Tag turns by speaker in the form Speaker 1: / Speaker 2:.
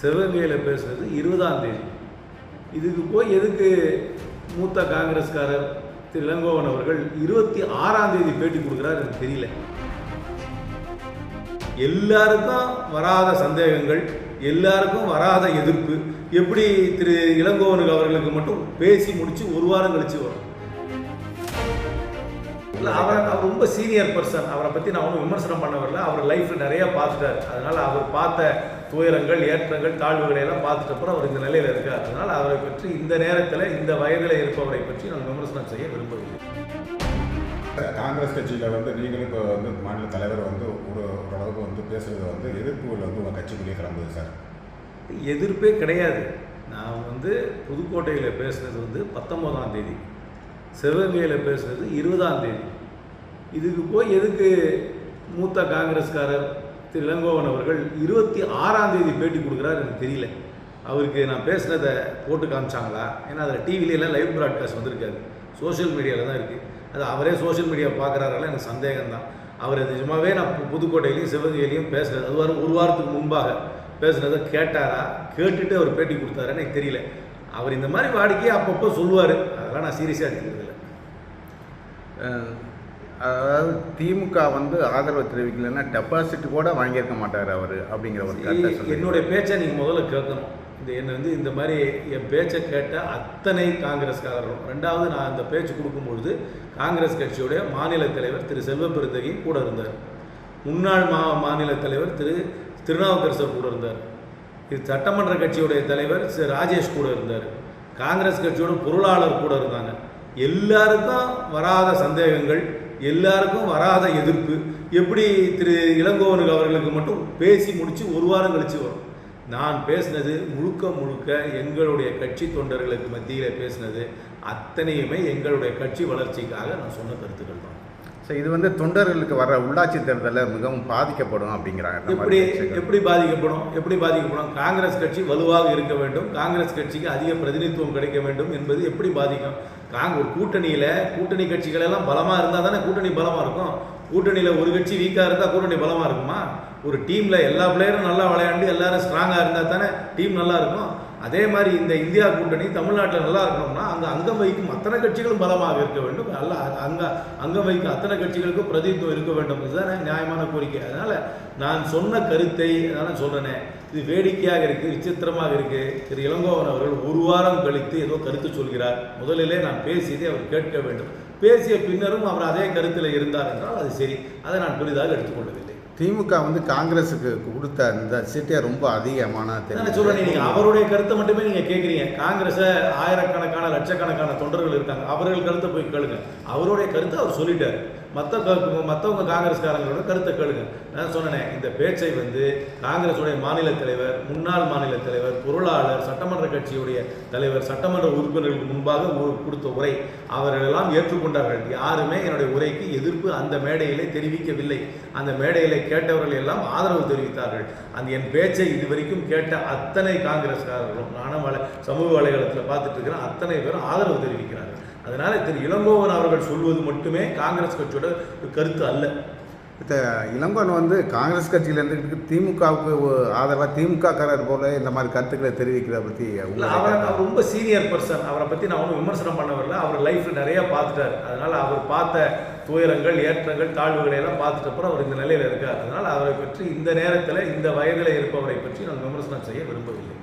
Speaker 1: சிவகங்கையில் பேசுகிறது இருபதாம் தேதி. இதுக்கு போய் எதுக்கு மூத்த காங்கிரஸ்காரர் திரு இளங்கோவன் அவர்கள் இருபத்தி ஆறாம் தேதி பேட்டி கொடுக்குறாரு எனக்கு தெரியல. எல்லாருக்கும் வராத சந்தேகங்கள் எல்லாருக்கும் வராத எதிர்ப்பு. எப்படி திரு இளங்கோவனுக்கு அவர்களுக்கு மட்டும் பேசி முடிச்சு ஒரு வாரம் கழிச்சு வரும்? இல்லை அவர் அவர் ரொம்ப சீனியர் பர்சன் அவரை பற்றி நான் ஒன்றும் விமர்சனம் பண்ண வரல. அவர் லைஃப்பில் நிறைய பார்த்துட்டார். அதனால் அவர் பார்த்த துயரங்கள் ஏற்றங்கள் தாழ்வுகளை எல்லாம் பார்த்துட்ட அப்புறம் அவர் இந்த நிலையில் இருக்கார். அதனால் அவரை பற்றி இந்த நேரத்தில் இந்த வயதில் இருப்பவரை பற்றி நான் விமர்சனம் செய்ய விரும்பவில்லை.
Speaker 2: காங்கிரஸ் கட்சியில் வந்து நீங்களும் இப்போ வந்து மாநில தலைவர் வந்து ஒரு ஓரளவுக்கு வந்து பேசுறது வந்து எதிர்ப்புகள் வந்து உங்கள் கட்சிக்குள்ளேயே கிளம்புது சார்.
Speaker 1: எதிர்ப்பே கிடையாது. நான் வந்து புதுக்கோட்டையில் பேசுனது வந்து பத்தொம்போதாம் தேதி சிவகங்கையில் பேசுனது இருபதாம் தேதி. இதுக்கு போய் எதுக்கு மூத்த காங்கிரஸ்காரர் திரு இளங்கோவன் அவர்கள் இருபத்தி ஆறாம் தேதி பேட்டி கொடுக்குறாரு எனக்கு தெரியல. அவருக்கு நான் பேசுனதை போட்டு காமிச்சாங்களா? ஏன்னா அதில் டிவிலெலாம் லைவ் ப்ராட்காஸ்ட் வந்திருக்காரு. சோஷியல் மீடியாவில் தான் இருக்குது அது அவரே சோஷியல் மீடியா பார்க்குறாருல எனக்கு சந்தேகம் தான் அவர் நிஜமாவே நான் புதுக்கோட்டையிலையும் சிவகங்கையிலையும் பேசுனது அது வாரம் ஒரு வாரத்துக்கு முன்பாக பேசுனதை கேட்டாரா? கேட்டுட்டு அவர் பேட்டி கொடுத்தாருன்னு எனக்கு தெரியல. அவர் இந்த மாதிரி வாடிக்கையை அப்பப்போ சொல்லுவார். அதெல்லாம் நான் சீரியஸாக
Speaker 3: எடுத்துக்கிறதில்ல. அதாவது திமுக வந்து ஆதரவு தெரிவிக்கலைன்னா டெபாசிட் கூட வாங்கியிருக்க மாட்டார் அவர் அப்படிங்கிற ஒரு
Speaker 1: என்னுடைய பேச்சை நீங்கள் முதல்ல கேட்கணும். இந்த என்ன வந்து இந்த மாதிரி என் பேச்சை கேட்ட அத்தனை காங்கிரஸ்காரரும் ரெண்டாவது நான் இந்த பேச்சு கொடுக்கும்பொழுது காங்கிரஸ் கட்சியுடைய மாநில தலைவர் திரு செல்வ பெருந்தகை கூட இருந்தார். முன்னாள் மா மாநில தலைவர் திரு திருநாவுக்கரசர் கூட இருந்தார். இது சட்டமன்ற கட்சியுடைய தலைவர் ராஜேஷ் கூட இருந்தார். காங்கிரஸ் கட்சியோட பொருளாளர் கூட இருந்தாங்க. எல்லாருக்கும் வராத சந்தேகங்கள் எல்லாருக்கும் வராத எதிர்ப்பு. எப்படி திரு இளங்கோவனுக்கு அவர்களுக்கு மட்டும் பேசி முடிச்சு ஒரு வாரம் கழிச்சு வரும். நான் பேசினது முழுக்க முழுக்க எங்களுடைய கட்சி தொண்டர்களுக்கு மத்தியில் பேசினது. அத்தனையுமே எங்களுடைய கட்சி வளர்ச்சிக்காக நான் சொன்ன கருத்துக்கள் தான்.
Speaker 3: ஸோ இது வந்து தொண்டர்களுக்கு வர உள்ளாட்சி தேர்தலில் மிகவும் பாதிக்கப்படும் அப்படிங்கிறாங்க
Speaker 1: எப்படி. எப்படி பாதிக்கப்படும்? எப்படி பாதிக்கப்படும்? காங்கிரஸ் கட்சி வலுவாக இருக்க வேண்டும். காங்கிரஸ் கட்சிக்கு அதிக பிரதிநிதித்துவம் கிடைக்க வேண்டும் என்பது எப்படி பாதிக்கும்? காங்க ஒரு கூட்டணியில் கூட்டணி கட்சிகள் எல்லாம் பலமாக இருந்தால் தானே கூட்டணி பலமாக இருக்கும்? கூட்டணியில் ஒரு கட்சி வீக்காக இருந்தால் கூட்டணி பலமாக இருக்குமா? ஒரு டீமில் எல்லா பிளேயரும் நல்லா விளையாண்டு எல்லாரும் ஸ்ட்ராங்காக இருந்தால் தானே டீம் நல்லா இருக்கும்? அதே மாதிரி இந்த இந்தியா கூட்டணி தமிழ்நாட்டில் நல்லா இருக்கணும்னா அங்கே அங்கம் வகிக்கும் அத்தனை கட்சிகளும் பலமாக இருக்க வேண்டும். அல்ல அங்கே அங்கம் வகிக்கும் அத்தனை கட்சிகளுக்கும் பிரதிநிதித்துவம் இருக்க வேண்டும் இதுதானே நியாயமான கோரிக்கை. அதனால் நான் சொன்ன கருத்தை நான் சொல்கிறேனே இது வேடிக்கையாக இருக்குது விசித்திரமாக இருக்குது திரு இளங்கோவன் அவர்கள் ஒரு வாரம் கழித்து ஏதோ கருத்து சொல்கிறார். முதலிலே நான் பேசியதை அவர் கேட்க வேண்டும். பேசிய பின்னரும் அவர் அதே கருத்தில் இருந்தார் என்றால் அது சரி. அதை நான் பெரிதாக எடுத்துக்கொள்ளவில்லை.
Speaker 3: திமுக வந்து காங்கிரஸுக்கு கொடுத்த இந்த சீட்டே ரொம்ப அதிகமான
Speaker 1: நான் சொல்றேன் நீங்க அவருடைய கருத்தை மட்டுமே நீங்க கேக்குறீங்க. காங்கிரஸ ஆயிரக்கணக்கான லட்சக்கணக்கான தொண்டர்கள் இருக்காங்க. அவர்கள் கருத்தை போய் கேளுங்க. அவருடைய கருத்தை அவர் சொல்லிட்டாரு. மற்ற மற்றவங்க காங்கிரஸ்காரங்களோட கருத்தை கேளுங்க. நான் சொன்னேன் இந்த பேச்சை வந்து காங்கிரஸுடைய மாநில தலைவர் முன்னாள் மாநில தலைவர் பொருளாளர் சட்டமன்ற கட்சியுடைய தலைவர் சட்டமன்ற உறுப்பினர்களுக்கு முன்பாக கொடுத்த உரை. அவர்களெல்லாம் ஏற்றுக்கொண்டார்கள். யாருமே என்னுடைய உரைக்கு எதிர்ப்பு அந்த மேடையிலே தெரிவிக்கவில்லை. அந்த மேடையிலே கேட்டவர்கள் எல்லாம் ஆதரவு தெரிவித்தார்கள். அந்த என் பேச்சை இதுவரைக்கும் கேட்ட அத்தனை காங்கிரஸ்காரர்களும் நானும் வலை சமூக வலைதளத்தில் பார்த்துட்டு இருக்கிறேன் அத்தனை பேரும் ஆதரவு தெரிவிக்கிறார்கள். அதனால் திரு. இளங்கோவன் அவர்கள் சொல்வது மட்டுமே காங்கிரஸ் கட்சியோட கருத்து அல்ல.
Speaker 3: இளங்கோன் வந்து காங்கிரஸ் கட்சியில் இருந்துட்டு திமுகவுக்கு ஆதரவாக திமுக காரர் போல இந்த மாதிரி கருத்துக்களை தெரிவிக்கிறத பற்றி
Speaker 1: அவர் ரொம்ப சீனியர் பர்சன் அவரை பற்றி நான் ஒன்றும் விமர்சனம் பண்ண வரல அவர் லைஃப்பில் நிறைய பார்த்துட்டார். அதனால் அவர் பார்த்த துயரங்கள் ஏற்றங்கள் தாழ்வுகளை எல்லாம் பார்த்துட்ட அப்புறம் அவர் இந்த நிலையில் இருக்கார். அதனால் அவரை பற்றி இந்த நேரத்தில் இந்த வயதில் இருப்பவரை பற்றி நான் விமர்சனம் செய்ய விரும்பவில்லை.